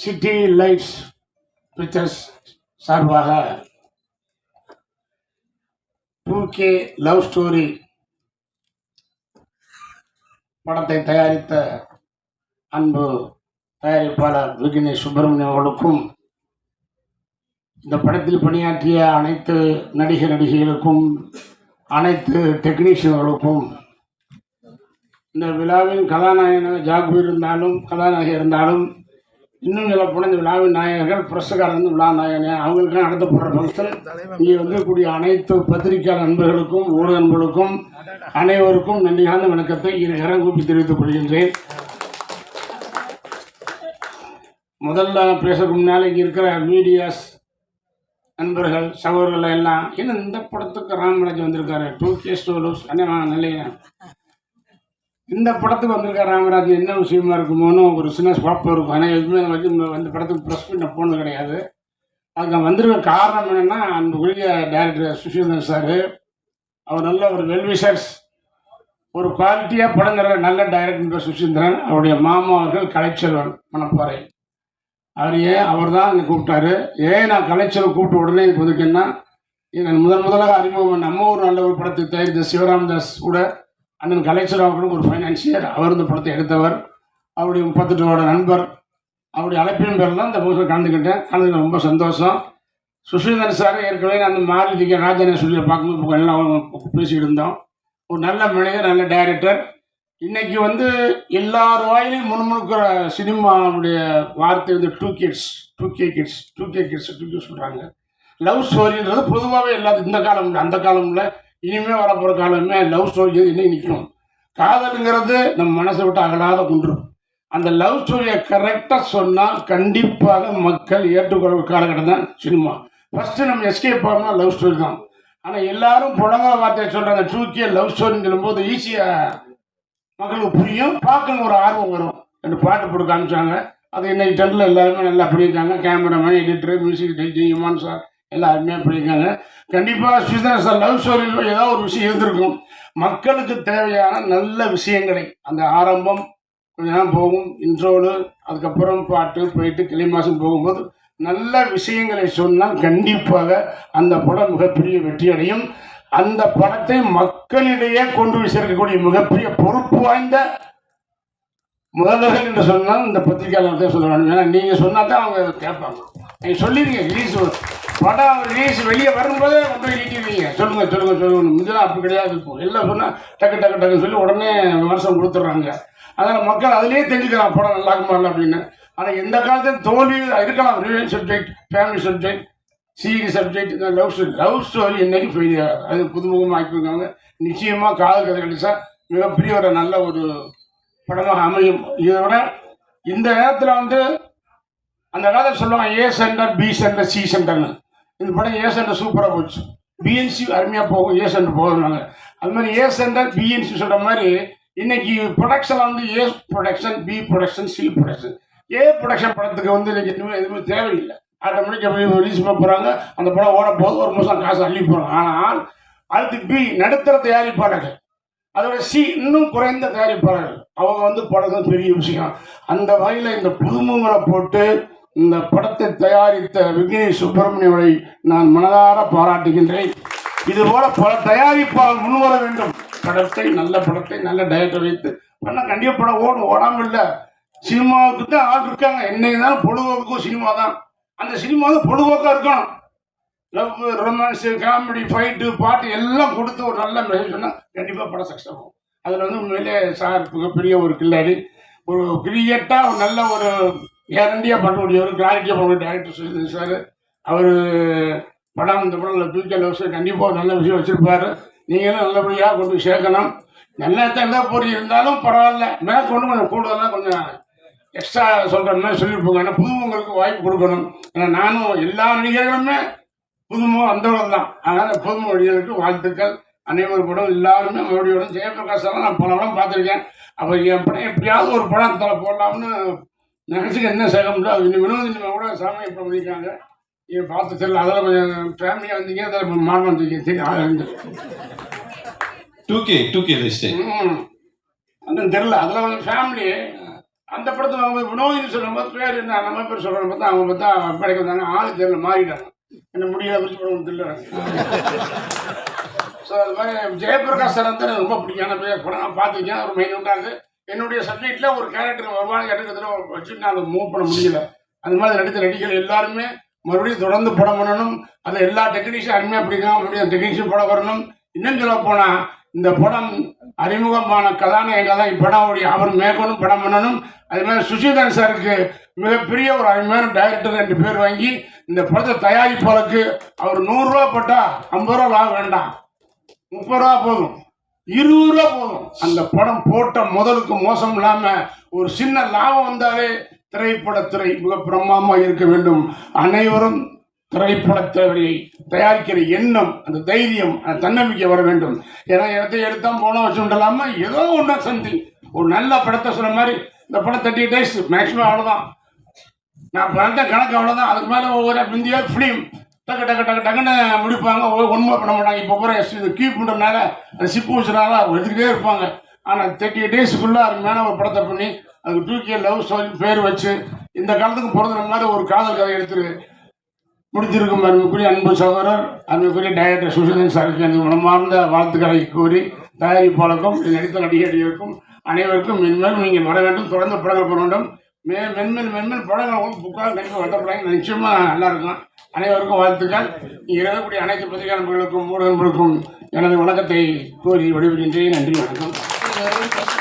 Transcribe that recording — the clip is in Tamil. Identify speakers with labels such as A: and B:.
A: சிட்டி லைட்ஸ் பிக்சர்ஸ் சார்பாக டூ கே லவ் ஸ்டோரி படத்தை தயாரித்த அன்பு தயாரிப்பாளர் விக்னேஷ் சுப்பிரமணியம் அவர்களுக்கும் இந்த படத்தில் பணியாற்றிய அனைத்து நடிகர் நடிகைகளுக்கும் அனைத்து டெக்னீஷியன்களுக்கும் இந்த விழாவின் கதாநாயகனாக ஜாகுபீர் இருந்தாலும் கதாநாயகி இருந்தாலும் இன்னும் சொல்ல போனால் இந்த விழாவின் நாயகர்கள் பிரசுகாரர் வந்து விழா நாயகன் அவங்களுக்கெல்லாம் நடத்தப்படுற ஃபங்க்ஷன் இங்கே வந்துக்கூடிய அனைத்து பத்திரிகையாளர் நண்பர்களுக்கும் ஊடக நண்பர்களுக்கும் அனைவருக்கும் நன்றிகார்ந்த வணக்கத்தை இருகரம் கூப்பி தெரிவித்துக் கொள்கின்றேன். முதல்ல பேசுறதுக்கு முன்னால் இங்கே இருக்கிற மீடியாஸ் நண்பர்கள் சகோதரர்கள் எல்லாம் என்ன இந்த படத்துக்கு ராமராஜ் வந்திருக்காரு? டூ கே ஸ்டோலூஸ் அண்ணா நல்லையா இந்த படத்துக்கு வந்திருக்கார் ராமராஜ் என்ன விஷயமா இருக்குமோன்னு ஒரு சின்ன ஸ்வாப் இருக்கும். ஆனால் எதுவுமே வந்து இந்த- படத்துக்கு ப்ரெஸ் பண்ண போனது கிடையாது. அதுக்கு நான் வந்திருக்க காரணம் என்னென்னா அந்த உரிய டைரக்டர் சுஷீந்திரன் சார் அவர் நல்ல ஒரு வெல்விஷர்ஸ் ஒரு குவாலிட்டியாக படம் தர நல்ல டைரக்டர் சுஷீந்திரன். அவருடைய மாமா அவர்கள் கலைச்செல்வன் மணப்பாறை. அவர் ஏன்? அவர் தான் என்னை கூப்பிட்டாரு. ஏன் நான் கலைச்செல்வன் கூப்பிட்ட உடனே இப்போதுக்குன்னா வந்துருக்கேன்னா நான் முதன் முதலாக அறிமுகம். நம்ம ஒரு நல்ல ஒரு படத்தை தயாரித்த சிவராமதாஸ் கூட அண்ணன் கலைச்சர் ஒரு ஃபைனான்சியர் அவர் இந்த படத்தை எடுத்தவர். அவருடைய முப்பத்தெட்டோட நண்பர். அவருடைய அழைப்பின் பேரில் தான் இந்த புதுசில் கலந்துக்கிட்டேன். கலந்துக்கிட்ட ரொம்ப சந்தோஷம். சுஷீந்தர் சார் ஏற்கனவே அந்த மாரதிக்க ராஜனை சொல்லி பார்க்கும்போது எல்லாம் பேசிக்கிட்டு இருந்தோம். ஒரு நல்ல மனிதர் நல்ல டைரக்டர் இன்னைக்கு வந்து எல்லார் வாயிலையும் முணுமுணுக்கிற சினிமாவுடைய வார்த்தை வந்து two kids two K kids two K kids two K சொல்கிறாங்க லவ் ஸ்டோரின்றது பொதுவாகவே எல்லாத்துக்கும் இந்த காலம் இல்லை அந்த காலம் இனிமேல் இனிமே வரப்போகிற காலமே லவ் ஸ்டோரி இன்னும் நிற்கும் காதலுங்கிறது நம்ம மனசை விட்டு அகலாத குன்று அந்த லவ் ஸ்டோரியை கரெக்டாக சொன்னால் கண்டிப்பாக மக்கள் ஏற்றுக்கொள்ள காலகட்டம் தான் சினிமா. ஃபஸ்ட்டு நம்ம எஸ்கேப் ஆகணும்னா லவ் ஸ்டோரி தான். ஆனால் எல்லாரும் புழங்குற வார்த்தையை சொல்கிறாங்க டூ லவ் ஸ்டோரின்னு சொல்லும்போது ஈஸியாக மக்களுக்கு புரியும். பார்க்கணும் ஒரு ஆர்வம் வரும். ரெண்டு பாட்டு போட்டு காமிச்சாங்க. அது இன்னைக்கு டென்னில் எல்லாருமே நல்லா பண்ணியிருக்காங்க. கேமராமேன் எடிட்டர் மியூசிக் டெய்ஜி இமான் சார் எல்லாம் அருமையாக பண்ணியிருக்காங்க கண்டிப்பாக ஸ்ரீதர் லவ் ஸ்டோரியில் ஏதோ ஒரு விஷயம் இருந்திருக்கும். மக்களுக்கு தேவையான நல்ல விஷயங்களை அந்த ஆரம்பம் கொஞ்ச நேரம் போகும் இன்ட்ரோடு அதுக்கப்புறம் பாட்டு போயிட்டு கிளை மாதம் போகும்போது நல்ல விஷயங்களை சொன்னால் கண்டிப்பாக அந்த படம் மிகப்பெரிய வெற்றி அடையும். அந்த படத்தை மக்களிடையே கொண்டு போய் சேர்க்கக்கூடிய மிகப்பெரிய பொறுப்பு வாய்ந்த முதல்வர்கள் என்று சொன்னால் இந்த பத்திரிகையாளர் தான் சொல்லுவாங்க. ஏன்னா நீங்கள் சொன்னால் தான் அவங்க கேட்பாங்க. நீங்கள் சொல்லிடுங்க ரிலீஸ் படம் ரிலீஸ் வெளியே வரும்போதே கொண்டு போய் நீட்டிடுவீங்க. சொல்லுங்க சொல்லுங்க சொல்லுங்க. முன்னெல்லாம் அப்படி கிடையாது இப்போ. எல்லாம் சொன்னால் டக்கு டக்கு டக்குன்னு சொல்லி உடனே விமர்சனம் கொடுத்துட்றாங்க. அதனால் மக்கள் அதிலேயே தெரிஞ்சுக்கிறான் படம் நல்லா இருக்குமா இல்லை அப்படின்னு. ஆனால் எந்த காலத்தையும் தோல்வி இருக்கலாம். ரிவென்ஸ் சப்ஜெக்ட் ஃபேமிலி சப்ஜெக்ட் சீரி சப்ஜெக்ட் இந்த லவ் ஸ்டோரி லவ் ஸ்டோரி என்றைக்கும் ஃபெயிலியர் அது புதுமுகமாக ஆக்கியிருக்காங்க நிச்சயமாக காதல் கதை கழிச்சா மிகப்பெரிய ஒரு நல்ல ஒரு படமாக அமையும். இதை விட இந்த நேரத்தில் வந்து அந்த காலத்தில் சொல்லுவாங்க A centre B centre C சென்டர்னு இந்த படம் ஏ சென்டர் சூப்பராக போச்சு. பிஎன்சி அருமையாக போகும் ஏ சென்டர் போகுதுனாங்க அது மாதிரி ஏ சென்டர் பிஎன்சி சொல்கிற மாதிரி இன்னைக்கு ப்ரொடக்ஷன் வந்து A production B production C production A production படத்துக்கு வந்து இன்னைக்கு எதுவுமே எதுவுமே தேவையில்லை. ஆட்டோமேட்டிக்காக ரிலீஸ் பண்ண போகிறாங்க அந்த படம் ஓட போது ஒரு மாதம் காசு அள்ளி போகிறாங்க ஆனால் அடுத்து பி நடுத்தர தயாரிப்பாளர்கள் அதோட சி இன்னும் குறைந்த தயாரிப்பாளர்கள் அவங்க வந்து படம் பெரிய விஷயம். அந்த வகையில் இந்த புதுமுகங்களை போட்டு இந்த படத்தை தயாரித்த விக்னேஷ் சுப்பிரமணியனை நான் மனதார பாராட்டுகின்றேன். இதுபோல பல தயாரிப்பாளர் முன்வர வேண்டும். படத்தை நல்ல படத்தை நல்ல டயட்டை வைத்து. பண்ண கண்டிப்பாக படம் ஓடும். ஓடாமல் இல்லை சினிமாவுக்கு தான் ஆள் இருக்காங்க. என்னை தான் பொழுதுபோக்கும் சினிமா தான். அந்த சினிமா வந்து பொழுதுபோக்காக இருக்கணும். லவ் ரொமான்ஸு காமெடி ஃபைட்டு பாட்டு எல்லாம் கொடுத்து ஒரு நல்ல மெசேஜ் சொன்னால் கண்டிப்பாக படம் சக்ஸஸ் ஆகும். அதில் வந்து உண்மையிலே சார் மிகப்பெரிய ஒரு கில்லாடி. ஒரு கிரியேட்டாக ஒரு நல்ல ஒரு கேரண்டியாக பண்ணக்கூடிய ஒரு கிளாரிட்டியாக பண்ணக்கூடிய டேரக்டர் சொல்லி சார். அவர் படம் இந்த படம் ஃபியூச்சர் லவ்ஸ் கண்டிப்பாக நல்ல விஷயம் வச்சுருப்பாரு. நீங்களும் நல்லபடியாக கொண்டு போய் சேர்க்கணும். நல்ல தான் பொறி இருந்தாலும் பரவாயில்ல. மேலே கொண்டு கொஞ்சம் கூடுதலாக கொஞ்சம் எக்ஸ்ட்ரா சொல்கிற மாதிரி சொல்லியிருப்போங்க ஏன்னா புதுவங்களுக்கு வாய்ப்பு கொடுக்கணும். ஏன்னா நானும் எல்லா நடிகர்களுமே புதுமோ வந்தவர்கள் தான். அதனால் புதும வழிகளுக்கு வாழ்த்துக்கள். அனைவரும் படம் எல்லாருமே மறுபடியும் ஜெயபிரகாஷ் நான் பல படம் பார்த்துருக்கேன். அப்போ என் படம் எப்படியாவது ஒரு படம் தலை போடலாம்னு நினச்சிக்க என்ன அது இன்னும் வினோதினிமா கூட சாமி இப்போ பண்ணியிருக்காங்க இதை பார்த்து தெரியல. அதில் கொஞ்சம் ஃபேமிலியாக வந்தீங்க அதில் மாமன் வந்தீங்க சரி ஆள் இருந்து
B: two K two K list.
A: அது தெரியல. அதில் கொஞ்சம் ஃபேமிலி அந்த படத்தில் அவங்க வினோதின்னு சொல்லும்போது பேர் என்ன? நம்ம பேர் சொல்கிறோம் பார்த்தா அவங்க பார்த்தா படைக்க வந்தாங்க. ஆளு தெரியல மாறிட்டாங்க. என்ன முடியல குறிச்சு போட தெரியல. ஸோ அது மாதிரி ஜெயபிரகாஷ் சார் வந்து எனக்கு ரொம்ப பிடிக்கும். பேர் படம் நான் பார்த்துருக்கேன். ஒரு மைனூட்டாக என்னுடைய சப்ஜெக்டில் ஒரு கேரக்டர் வருவாங்க எடுக்கிறதுல வச்சுட்டு நான் அதை மூவ் பண்ண முடியல. அந்த மாதிரி நடித்த நடிகர்கள் எல்லாருமே மறுபடியும் தொடர்ந்து படம் பண்ணணும். அதை எல்லா டெக்னீஷியன் அருமையாக பிடிக்கும் மறுபடியும் டெக்னீஷியன் படம் வரணும். இன்னும் சொல்ல போனால் இந்த படம் அறிமுகமான கதாநாயகன் தான் இப்படம் அவர் மேற்கொண்டும் படம் பண்ணணும். அதே மாதிரி சுஷிதன் சாருக்கு மிகப்பெரிய ஒரு அருமையான டைரக்டர் ரெண்டு பேர் வாங்கி இந்த படத்தை தயாரிப்பாளருக்கு அவர் நூறுரூவா போட்டால் ஐம்பது ரூபா லாபம் வேண்டாம். முப்பது ரூபா போதும். இருபது ரூபா போதும். அந்த படம் போட்ட முதலுக்கு மோசம் இல்லாம ஒரு சின்ன லாபம் வந்தாலே திரைப்படத்துறை மிக பிரம்மாமாக இருக்க வேண்டும். அனைவரும் திரைப்படத்துறையை தயாரிக்கிற எண்ணம் அந்த தைரியம் அந்த தன்னம்பிக்கை வர வேண்டும். ஏன்னா இடத்தை எடுத்தால் போனோம் வச்சுட்டலாம ஏதோ ஒன்றா சம்திங் ஒரு நல்ல படத்தை சொன்ன மாதிரி இந்த படம் தேர்ட்டி டேஸ் மேக்ஸிமம் அவ்வளோதான் நான் பிறந்த கணக்கு அவ்வளோதான் அதுக்கு மேலே ஒவ்வொரு இந்தியா ஃபிலிம் டக்கு டக்கு டக்கு டக்குன்னு முடிப்பாங்க. ஒன்றுமே பண்ண மாட்டாங்க. இப்போ போகிற எஸ் இது கீப் பண்ணுறதுனால அந்த சிப்பு எடுத்துக்கிட்டே இருப்பாங்க. ஆனால் தேர்ட்டி டேஸ்க்குள்ளே அருமையான ஒரு படத்தை பண்ணி அதுக்கு டூ கே லவ் ஸ்டோரி பேர் வச்சு இந்த காலத்துக்கு பிறந்த மாதிரி ஒரு காதல் கதை எடுத்துரு முடிஞ்சிருக்கும் அருமைக்குரிய அன்பு சகோதரர் அருமைக்குரிய டைரக்டர் சுஷிதன் சாருக்கு எனது மனமார்ந்த வாழ்த்துக்களை கூறி தயாரிப்பாளருக்கும் நடித்த நடிகர்களுக்கும் அனைவருக்கும் மென்மேலும் நீங்கள் வர வேண்டும் தொடர்ந்து படங்கள் பண்ண வேண்டும். மே மென்மேல் மென்மேல் படங்கள் வந்து புக்காக கண்டிப்பாக வட்டப்படாங்க நிச்சயமாக நல்லா இருக்கும். அனைவருக்கும் வாழ்த்துக்கள். நீங்கள் இருக்கக்கூடிய அனைத்து பத்திரிகை நண்பர்களுக்கும் ஊடகங்களுக்கும் எனது வணக்கத்தை கூறி விடைபெறுகின்றேன். நன்றி வணக்கம்.